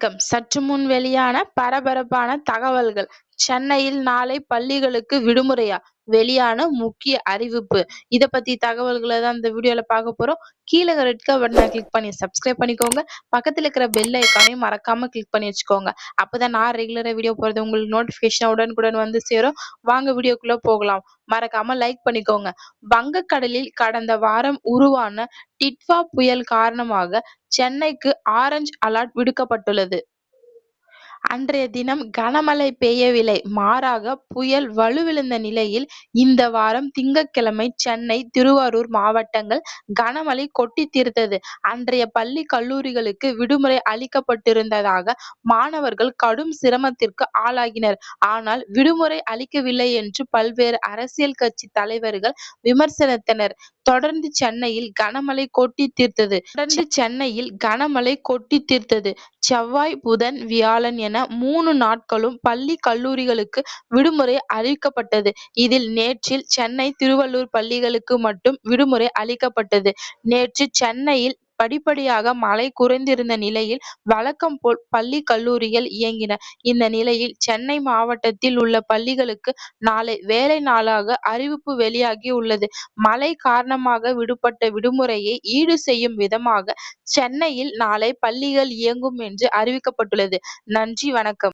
வணக்கம். சற்று முன் வெளியான பரபரப்பான தகவல்கள். சென்னையில் நாளை பள்ளிகளுக்கு விடுமுறையா? வெளியான முக்கிய அறிவிப்பு. இத பத்தி தகவல்களை தான் இந்த வீடியோல பார்க்க போறோம். கீழே ரெட் கலர் பட்டனை கிளிக் பண்ணி சப்ஸ்கிரைப் பண்ணிக்கோங்க. பக்கத்துல இருக்கிற பெல் ஐக்கானையும் மறக்காம கிளிக் பண்ணி வச்சுக்கோங்க. அப்பதான் நான் ரெகுலரா வீடியோ போறது உங்களுக்கு நோட்டிபிகேஷன் உடனுக்குடன் வந்து சேரும். வாங்க வீடியோக்குள்ள போகலாம். மறக்காம லைக் பண்ணிக்கோங்க. வங்கக்கடலில் கடந்த வாரம் உருவான டிட்வா புயல் காரணமாக சென்னைக்கு ஆரஞ்சு அலர்ட் விடுக்கப்பட்டுள்ளது. அன்றைய தினம் கனமழை பெய்யவில்லை. மாறாக புயல் வலுவிழந்த நிலையில் இந்த வாரம் திங்கட்கிழமை சென்னை திருவாரூர் மாவட்டங்கள் கனமழை கொட்டி தீர்த்தது. அன்றைய பள்ளி கல்லூரிகளுக்கு விடுமுறை அளிக்கப்பட்டிருந்ததாக மாணவர்கள் கடும் சிரமத்திற்கு ஆளாகினர். ஆனால் விடுமுறை அளிக்கவில்லை என்று பல்வேறு அரசியல் கட்சி தலைவர்கள் விமர்சனத்தனர். தொடர்ந்து சென்னையில் கனமழை கொட்டி தீர்த்தது. தொடர்ந்து சென்னையில் கனமழை கொட்டி தீர்த்தது. செவ்வாய் புதன் வியாழன் என மூணு நாட்களும் பள்ளி கல்லூரிகளுக்கு விடுமுறை அளிக்கப்பட்டது இதில் நேற்றில் சென்னை திருவள்ளூர் பள்ளிகளுக்கு மட்டும் விடுமுறை அளிக்கப்பட்டது. நேற்று சென்னையில் படிப்படியாக மழை குறைந்திருந்த நிலையில் வழக்கம் போல் பள்ளி கல்லூரிகள் இயங்கின. இந்த நிலையில் சென்னை மாவட்டத்தில் உள்ள பள்ளிகளுக்கு நாளை வேலை நாளாக அறிவிப்பு வெளியாகி உள்ளது. மழை காரணமாக விடுபட்ட விடுமுறையை ஈடு செய்யும் விதமாக சென்னையில் நாளை பள்ளிகள் இயங்கும் என்று அறிவிக்கப்பட்டுள்ளது. நன்றி வணக்கம்.